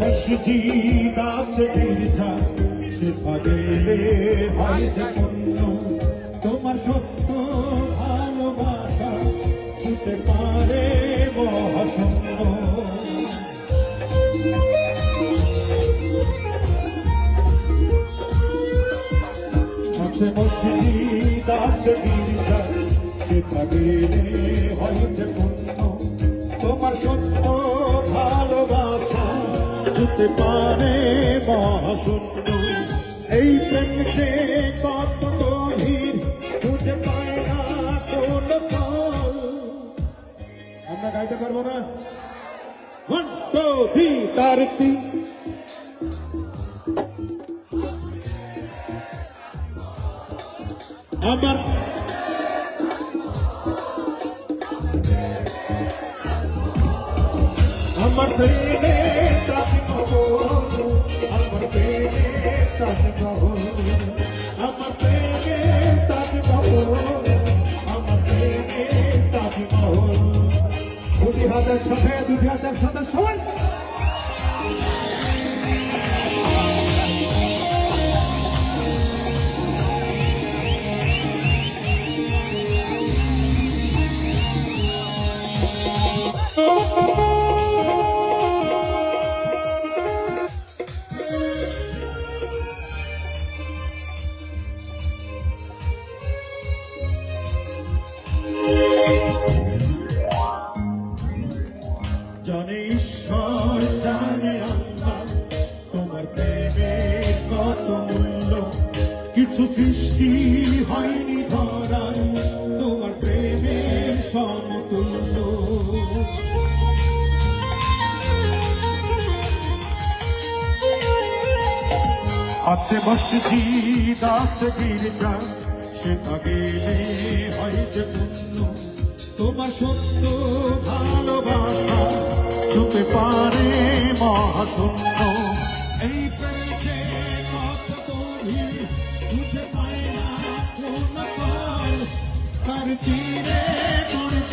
মসজিদ, আছে গির্জা গেলে হয় যে তোমার সত্য ভালোবাসা ছুটে পারে মহাশূন্য। আছে মসজিদ, আছে গির্জা হইতে পুণ্য। হতে পারে মহাশূন্য। এই প্রেম সে কত গভীর খুঁজে পায় না কোন আমরা গাইতে পারব না? আমার আমার দুটি হাতের সাথে দুটি হাতের সাথে সবাই। জানে ঈশ্বর জানে আল্লাহ তোমার প্রেমের কত মূল্য, কিছু সৃষ্টি হয়নি ধরার। তোমার প্রেমের সমতুল্য। আছে মসজিদ, আছে গির্জা সেটা গেলে হয় যে পুণ্য তোমার সত্য ভালোবাসা ছুতে পারে মহাশূন্য। এই প্রেমে কত গভীর বুঝে পায় না করব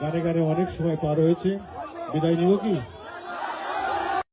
গানে গানে অনেক সময় পার হয়েছে। বিদায় নিব কি?